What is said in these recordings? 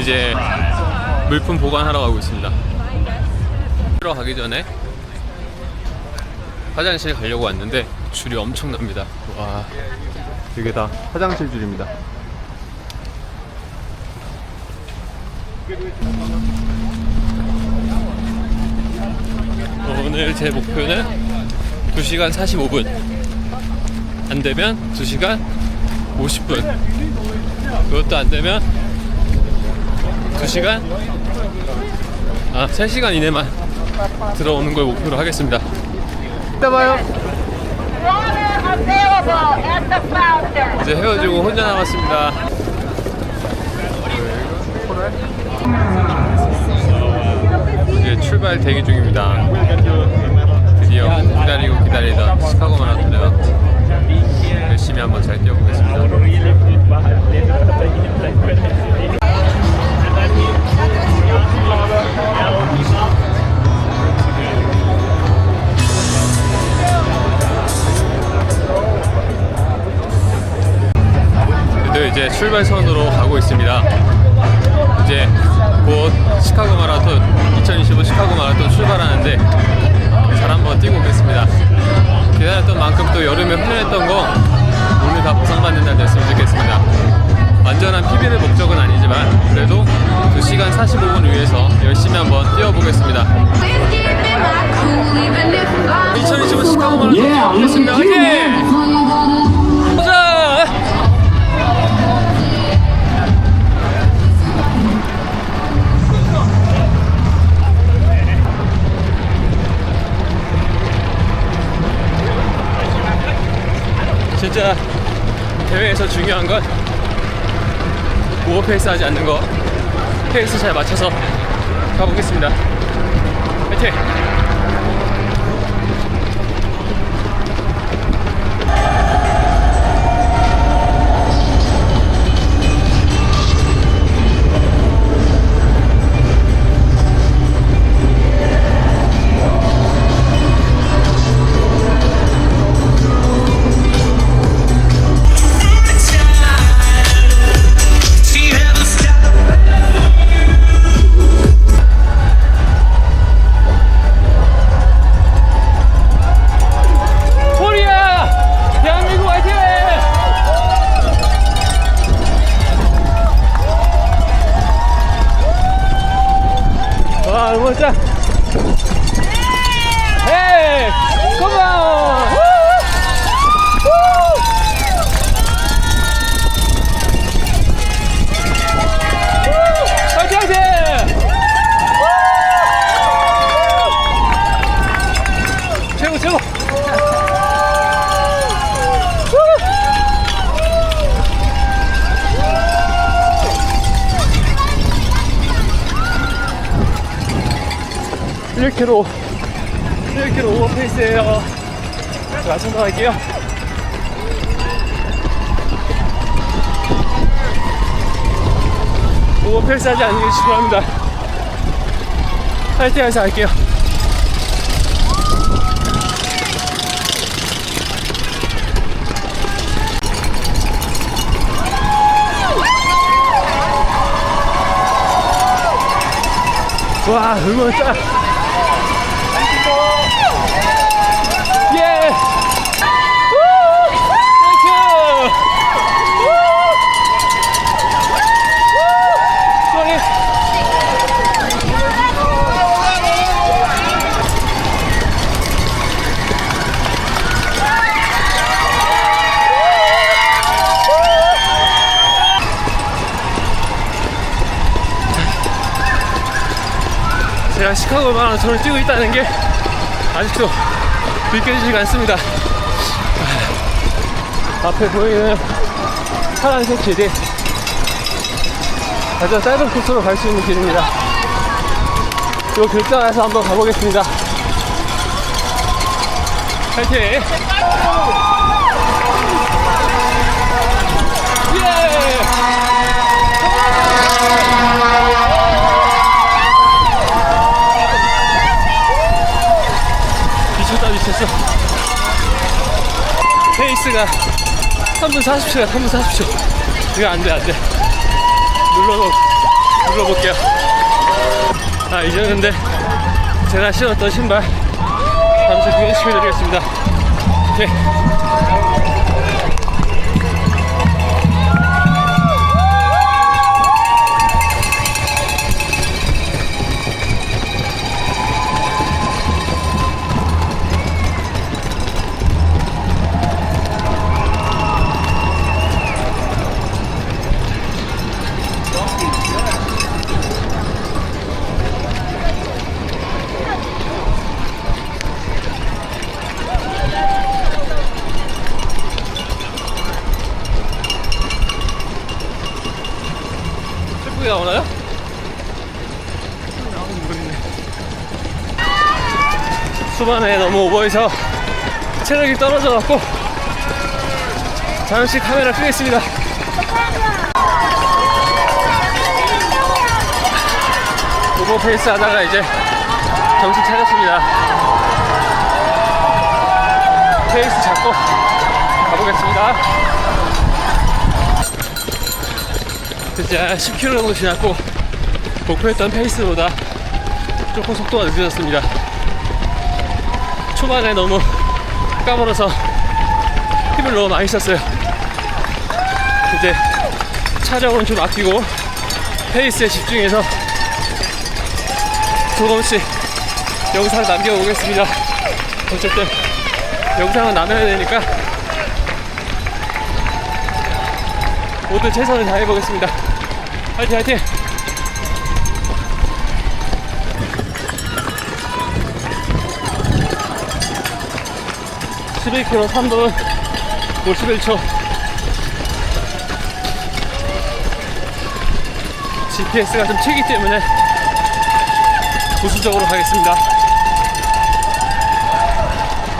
이제 물품 보관하러 가고 있습니다. 들어가기 전에 화장실 가려고 왔는데 줄이 엄청납니다. 와, 이게 다 화장실 줄입니다. 오늘 제 목표는 2시간 45분. 안 되면 2시간 50분. 그것도 안 되면 2시간? 아, 3시간 이내만 들어오는 걸 목표로 하겠습니다. 이따 봐요. 이제 헤어지고 혼자 남았습니다. 이제 출발 대기 중입니다. 드디어 기다리고 기다리던 시카고 마라톤을 열심히 한번 잘 뛰어보겠습니다. 출발선으로 가고 있습니다. 이제 곧 시카고 마라톤 2025 시카고 마라톤 출발하는데 잘 한번 뛰고 오겠습니다. 기다렸던 만큼 또 여름에 훈련했던 거 오늘 다 보상받는 날 됐으면 좋겠습니다. 완전한 PB를 목적은 아니지만 그래도 2시간 45분 위해서 열심히 한번 뛰어보겠습니다. 2025 시카고 마라톤 뛰어보겠습니다. 화이팅! 진짜 대회에서 중요한 건 오버페이스 하지 않는 거 페이스 잘 맞춰서 가보겠습니다 화이팅! 와, 응 1km 1km 오버페이스예요. 마찬가지 할게요. 오버페이스 하지 않는 게 중요합니다. 할 때에서 할게요. 와, 응원 짱! 예! 제가 시카고 마라톤을 뛰고 있다는 게 아직도 믿겨지지가 않습니다. 앞에 보이는 파란색 길이 가장 짧은 코스로 갈 수 있는 길입니다. 이 글자에서 한번 가보겠습니다. 파이팅! 예! 미쳤다 미쳤어 페이스가 3분 40초야 3분 40초 이거 안 돼, 안 돼. 눌러놓, 눌러볼게요. 아, 잊었는데, 제가 신었던 신발, 잠시 구현시켜드리겠습니다. 오케이. 슬프게 나오나요? 수반에 너무 오버해서 체력이 떨어져갖고 잠시 카메라 끄겠습니다. 오버 페이스 하다가 이제 정신 차렸습니다. 페이스 잡고 가보겠습니다. 이제 10km 정도 지났고 목표했던 페이스보다 조금 속도가 늦어졌습니다. 초반에 너무 까불어서 힘을 너무 많이 썼어요. 이제 차력은 좀 아끼고 페이스에 집중해서 조금씩 영상을 남겨보겠습니다. 어쨌든 영상은 남아야 되니까 모두 최선을 다해보겠습니다. 화이팅 화이팅! (11km) 3분 51초 GPS가 좀 튀기 때문에 보수적으로 가겠습니다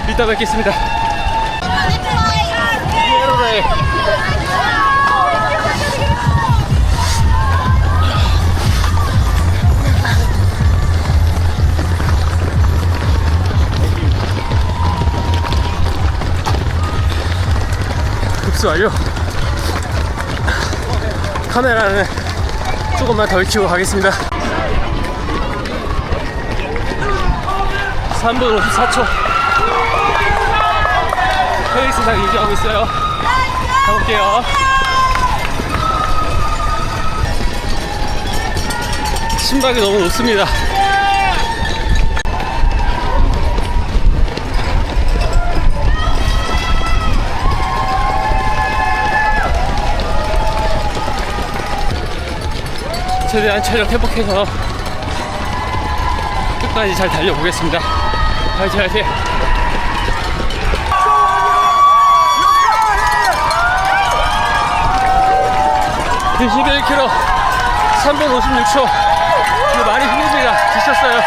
이따 뵙겠습니다 급수 완료. 카메라는 조금만 덜 키고 가겠습니다. 3분 54초. 페이스상 유지하고 있어요. 가볼게요. 심박이 너무 높습니다. 최대한 체력 회복해서 끝까지 잘 달려보겠습니다. 화이팅 화이팅! (21km) 3분 56초 이거 많이 힘듭니다 지쳤어요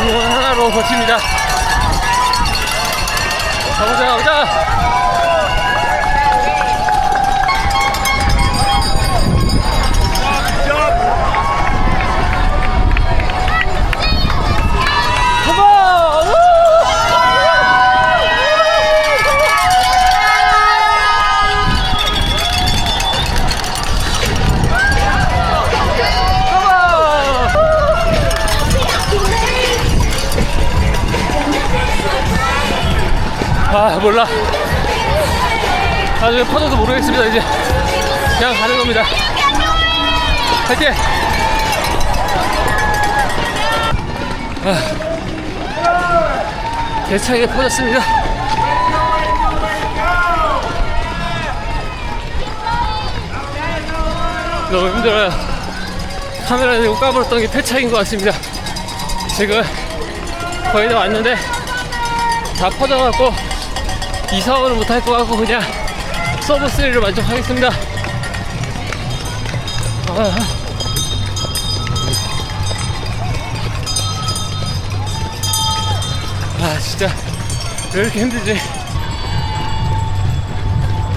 응원 하나로 버팁니다 가보자 가보자 모르겠습니다. 이제 그냥 가는 겁니다. 화이팅! 아, 대차게 퍼졌습니다. 너무 힘들어요. 카메라 들고 까불었던 게 폐차인 것 같습니다. 지금 거의 다 왔는데 다 퍼져갖고 이사원을 못할 것 같고 그냥 서브3를 만족하겠습니다. 아, 아 진짜 왜 이렇게 힘들지?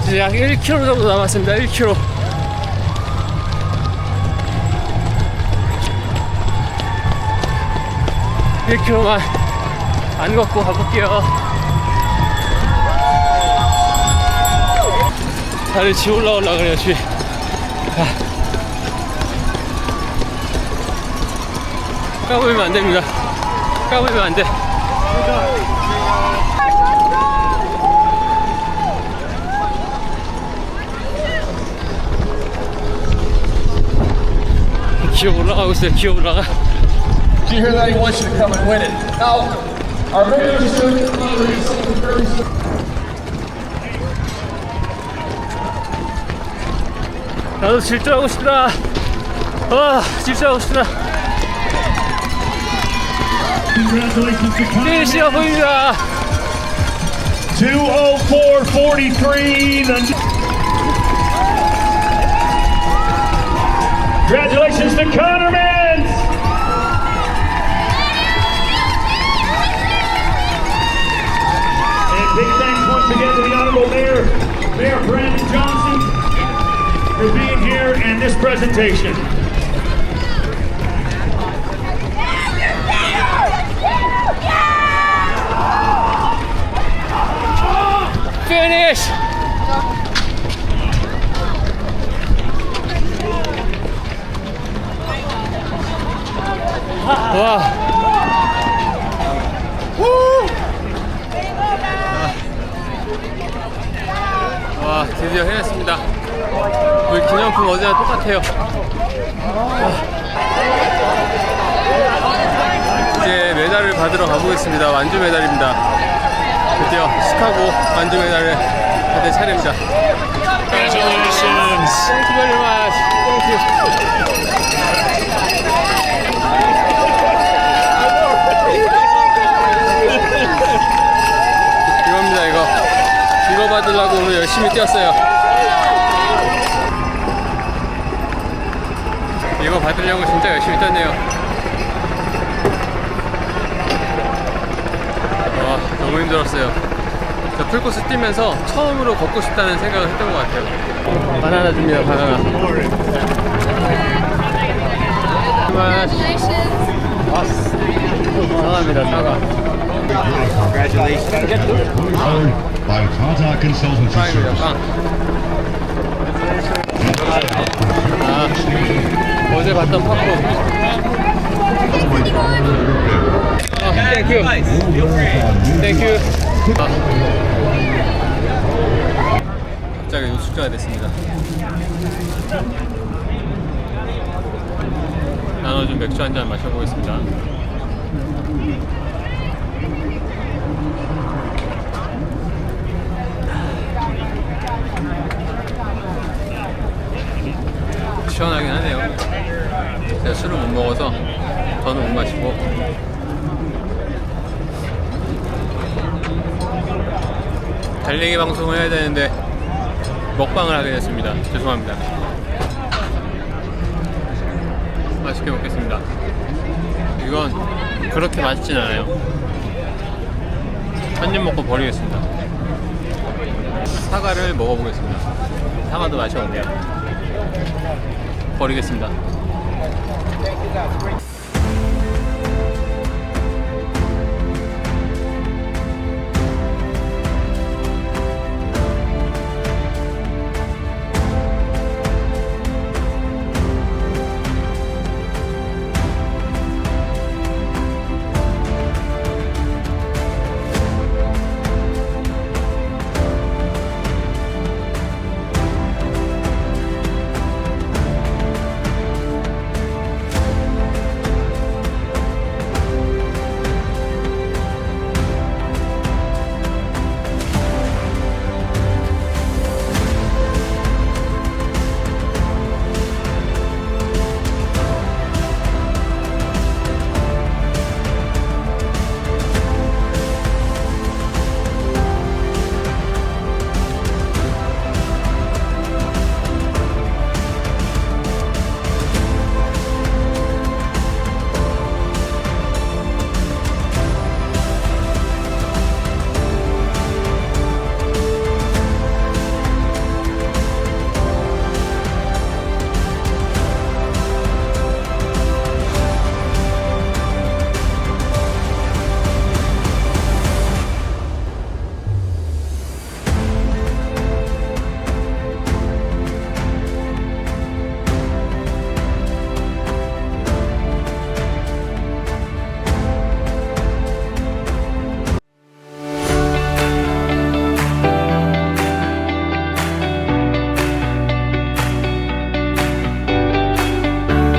이제 약 1km 정도 남았습니다. 1km (1km만) 안 걷고 가볼게요. 다리 지 올라올라 그래요, 지. 아. 까불면 안 됩니다. 까불면 안 돼. 기어 올라가고 있어요. 기어 올라가. Do you hear that? He wants you to come and win it. Now, our very 나도 질주하고 싶다. 아, 질주하고 싶다. Congratulations to Connor. 피니시가 보입니다. 204.43. The... Congratulations to Connor Mans. Presentation. 와. 와, 드디어 해냈습니다. 우리 기념품 어제랑 똑같아요. 이제 메달을 받으러 가보겠습니다. 완주 메달입니다. 드디어 시카고 완주 메달을 받을 차례입니다. Congratulations. Thank you very much. Thank you. 이겁니다, 이거. 이거 받으려고 오늘 열심히 뛰었어요. 이거 받으려고 진짜 열심히 뛰었네요. 와, 너무 힘들었어요. 저 풀코스 뛰면서 처음으로 걷고 싶다는 생각을 했던 것 같아요. 바나나 줍니다, 바나나. 사과입니다, 사과. Powered by Tata Consultancy 빵입니다, Service. 빵. 아, 어제 봤던 팝콘. 아, 땡큐. 땡큐. 아. 갑자기 노숙자가 됐습니다. 나눠준 맥주 한 잔 마셔보겠습니다. 시원하긴 하네요. 제가 술을 못 먹어서 저는 못 마시고 달리기 방송을 해야 되는데 먹방을 하게 됐습니다. 죄송합니다. 맛있게 먹겠습니다. 이건 그렇게 맛있진 않아요. 한 입 먹고 버리겠습니다. 사과를 먹어보겠습니다. 사과도 맛이 없네요. 버리겠습니다.